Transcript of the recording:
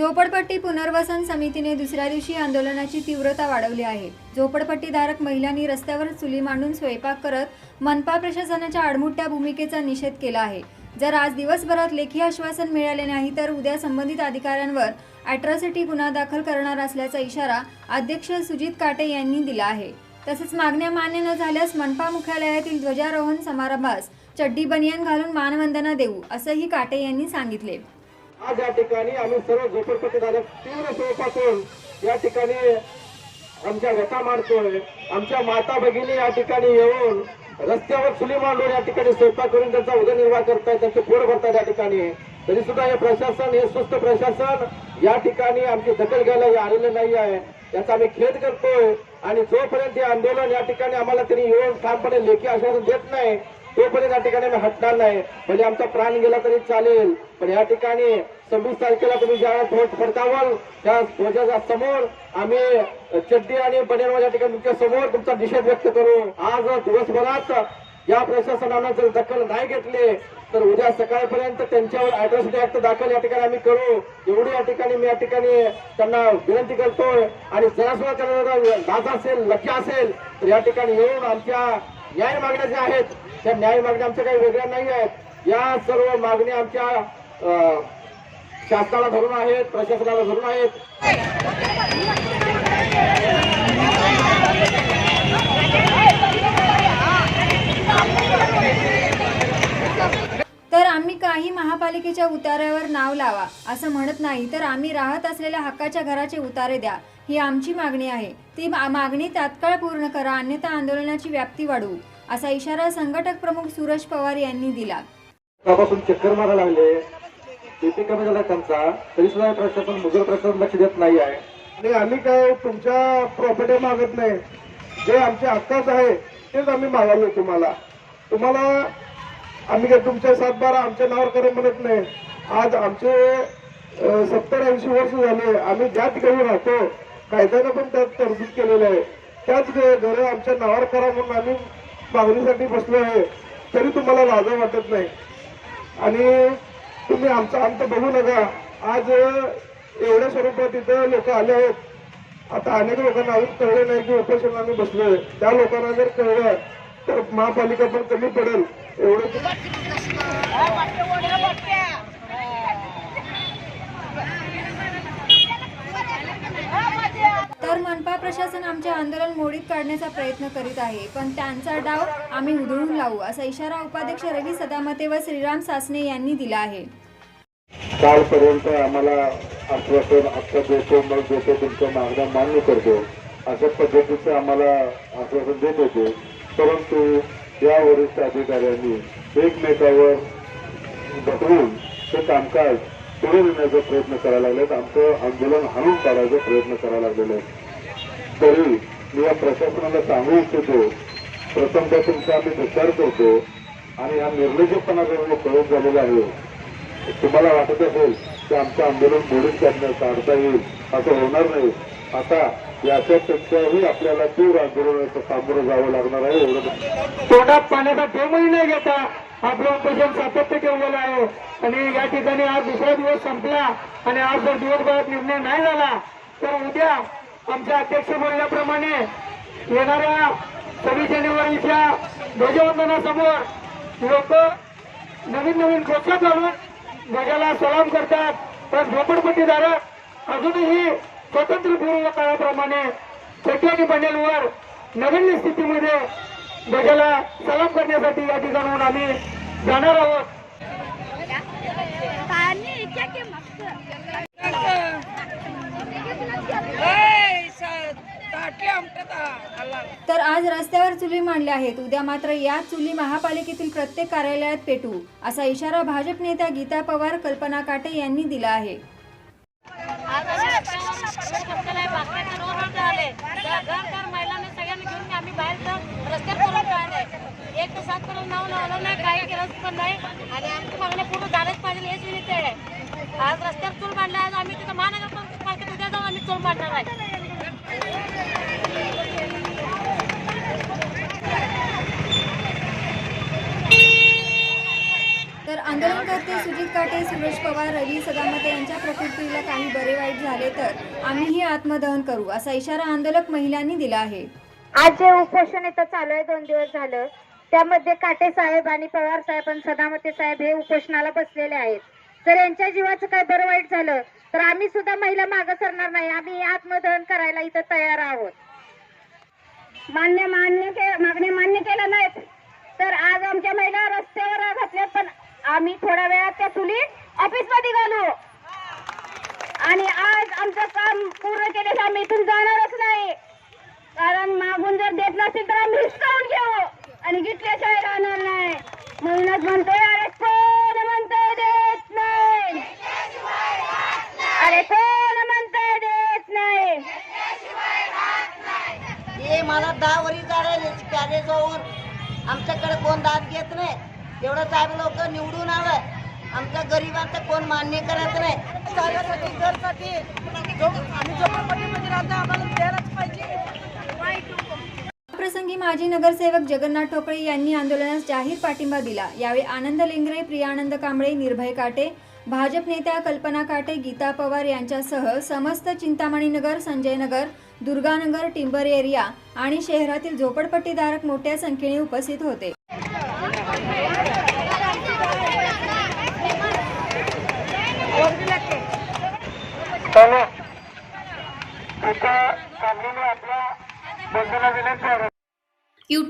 झोपडपट्टी पुनर्वसन समितीने दुसऱ्या दिवशी आंदोलनाची तीव्रता वाढवली आहे. झोपडपट्टीधारक महिलांनी रस्त्यावर चुली मांडून स्वयंपाक करत मनपा प्रशासनाच्या आडमुट्या भूमिकेचा निषेध केला आहे. जर आज दिवसभरात लेखी आश्वासन मिळाले नाही तर उद्या संबंधित अधिकाऱ्यांवर अॅट्रॉसिटी गुन्हा दाखल करणार असल्याचा इशारा अध्यक्ष सुजित काटे यांनी दिला आहे. तसेच मागण्या मान्य न झाल्यास मनपा मुख्यालयातील ध्वजारोहण समारंभास चड्डी बनियान घालून मानवंदना देऊ असंही काटे यांनी सांगितले. आज या ठिकाणी आम्ही सर्व झोपडपट्टीधारक तीव्र स्वरूपातून या ठिकाणी आमच्या व्यथा मारतोय. आमच्या माता भगिनी या ठिकाणी येऊन रस्त्यावर चुली मांडून या ठिकाणी स्वयंपाक करून त्यांचा उदरनिर्वाह करतायत त्यांचे पोट भरतायत या ठिकाणी. तरी सुद्धा हे प्रशासन हे सुस्त प्रशासन या ठिकाणी आमची दखल घ्यायला हे आलेलं नाही आहे. याचा आम्ही खेद करतोय. आणि जोपर्यंत हे आंदोलन या ठिकाणी आम्हाला तरी येऊन ठामपणे लेखी आश्वासन देत नाही तोपर्यंत या ठिकाणी आम्ही हटणार नाही. म्हणजे आमचा प्राण गेला तरी चालेल. पण या ठिकाणी सव्वीस तारखेला तुम्ही ज्या ठोस फडकावाल त्या ध्वजाच्या समोर आम्ही चड्डी आणि बनेरवा या ठिकाणी तुमच्यासमोर तुमचा निषेध व्यक्त करू. आज दिवसभरात या प्रशासनानं जर दखल नाही घेतली तर उद्या सकाळपर्यंत त्यांच्यावर अॅट्रॉसिटी ऍक्ट दाखल या ठिकाणी आम्ही करू. एवढी या ठिकाणी मी या ठिकाणी त्यांना विनंती करतोय. आणि जरा त्यांना लाज असेल लक्ष असेल तर या ठिकाणी येऊन आमच्या न्याय मागण्या ज्या आहेत त्या न्याय मागण्या आमच्या काही वेगळ्या नाही आहेत. या सर्व मागण्या आमच्या शासनाला धरून आहेत प्रशासनाला धरून आहेत तर आम्ही काही महापालिकेच्या उतार्यावर नाव लावा असं म्हणत नाही तर आम्ही राहत असलेल्या हक्काच्या घराचे उतारे द्या ही आमची मागणी आहे. ती मागणी तात्काळ पूर्ण करा अन्यथा आंदोलनाची व्याप्ती वाढवू असा इशारा संघटक प्रमुख सुरज पवार यांनी दिला. चक्कर मारायला लागले. बीपी कमी झाला त्यांचा तरी सुद्धा प्रशासन मुजर प्रशासन लक्ष देत नाही आहे. आणि आम्ही काय तुमच्या प्रॉपर्टी मागत नाही. जे आमच्या हक्काच आहे तेच आम्ही मागालो तुम्हाला. तुम्हाला आम्ही काय तुमच्या सातबारा आमच्या नावावर करा म्हणत नाही. आज आमचे सत्तर ऐंशी वर्ष झाले. आम्ही ज्या ठिकाणी राहतो कायद्यानं पण त्यात तरतूद केलेलं आहे. त्याच घर आमच्या नावावर करा म्हणून आम्ही मागणीसाठी बसलो आहे. तरी तुम्हाला लाजा वाटत नाही. आणि तुम्ही आमचं अंत बघू नका. आज एवढ्या स्वरूपात इथं लोक आले आहेत. आता अनेक लोकांना अजून कळले नाही की उपोषण आम्ही बसलोय. त्या लोकांना जर कळलं तर महापालिका पण कमी पडेल. एवढं तर मनपा प्रशासन आमचे आंदोलन मोडीत काढण्याचा प्रयत्न करीत आहे. पण त्यांचा डाव आम्ही उधळून लावू असा इशारा उपाध्यक्ष रवी सदामते व श्रीराम सासने यांनी दिला आहे. कालपर्यंत आम्हाला आश्वासन आत्ता देतो मग देतो तुमच्या मागण्या मान्य करतो अशा पद्धतीचं आम्हाला आश्वासन देत होते. परंतु या वरिष्ठ अधिकाऱ्यांनी एकमेकावर बदलून ते कामकाज पुढे नेण्याचा प्रयत्न करायला लागलेत. आमचं आंदोलन हाणून काढायचा प्रयत्न करायला लागलेले आहे. तरी मी या प्रशासनाला सांगू इच्छितो प्रथमतः तुमचा आम्ही विचार करतो आणि हा निर्लज्जपणा जो प्रयोग झालेला आहे. तुम्हाला वाटत असेल की आमचं आंदोलन मोडीत काढण्यात काढता येईल असं होणार नाही. आता याच्यापेक्षाही आपल्याला तीव्र आंदोलनाचं सामोरं जावं लागणार आहे एवढं तोंडात पाण्याचा ठेवही नाही घेता आपलं उपोषण सातत्य ठेवलेलं आहे. आणि या ठिकाणी आज दुसरा दिवस संपला आणि आज जर दिवसभरात निर्णय नाही झाला तर उद्या आमच्या अध्यक्ष बोलल्याप्रमाणे येणाऱ्या सव्वीस जानेवारीच्या ध्वजवंदनासमोर लोक नवीन नवीन घोषणा घालून ध्वजाला सलाम करतात. तर झोपडपट्टीधारक अजूनही स्वातंत्र्यपूर्व काळाप्रमाणे छोटी पॅनेलवर नवीन स्थितीमध्ये ध्वजाला सलाम करण्यासाठी या ठिकाणाहून आम्ही जाणार आहोत. तर आज रस्त्यावर चुली मांडल्या आहेत. उद्या मात्र या चुली महापालिकेतील प्रत्येक कार्यालयात पेटू असा इशारा भाजप नेत्या गीता पवार कल्पना काटे यांनी दिला आहे. तर महिलांनी सगळ्यांनी घेऊन आम्ही बाहेर जाऊन रस्त्यावर करून राहिले एक तर सात करून नाव लावलं नाही काही केलंच पण नाही. आणि आमची मागणी पूर्ण झालंच पाहिजे हेच विनंती आहे. आज रस्त्यावर चूल मांडला आज आम्ही तिथं महानगरपालिकेत उद्या जाऊन आम्ही चूल मांडणार आहे तर आंदोलनकर्ते सुजित काटे सुरेश पवार रवी सदामते यांच्या प्रकृतीला काही बरे वाईट झाले तर आम्हीही आत्मदहन करू असा इशारा आंदोलक महिलांनी दिला आहे. आज जे उपोषण इथं चालू आहे दोन दिवस झालं त्यामध्ये काटे साहेब आणि पवार साहेब आणि सदामते साहेब हे उपोषणाला बसलेले आहेत. तर यांच्या जीवाचं काय बरं वाईट झालं तर आम्ही सुद्धा महिला मागं सरणार नाही. आम्ही आत्मदहन करायला इथं तयार आहोत. मान्य मान्य मागणी मान्य केल्या नाहीत तर आज आमच्या महिला रस्त्यावर घातल्यात थोड्या वेळात त्या चुली ऑफिसमध्ये घालू. आणि आज आमचं काम पूर्ण केल्यास आम्ही इथून जाणारच नाही. कारण मागून जर देत नसेल तर आम्ही हिसकावून घेऊ. आणि घेतल्याशिवाय राहणार नाही. म्हणूनच म्हणतोय अरे कोण म्हणतोय देत नाही? अरे कोण म्हणतोय देत नाही? हे मला दहा वरी झालं कॅरेज जाऊन आमच्याकडे कोण दाद घेत नाही? एवढं साहेब लोक निवडून आलं. आमच्या गरिबांचं कोण मान्य करत नाही. घरसाठी जो- आम्ही झोपडपट्टीमध्ये राहतो आम्हाला द्यायलाच पाहिजे. प्रसंगी माजी नगरसेवक जगन्नाथ ठोकळे यांनी आंदोलनास जाहीर पाठिंबा दिला. यावेळी आनंद लेंगरे प्रियानंद कांबळे निर्भय काटे भाजप नेत्या कल्पना काटे गीता पवार यांच्यासह समस्त चिंतामणी नगर संजय नगर दुर्गानगर टिंबर एरिया आणि शहरातील झोपडपट्टीधारक मोठ्या संख्येने उपस्थित होते चला तिथं चाललेली आपल्या बंधूला विनंती आहे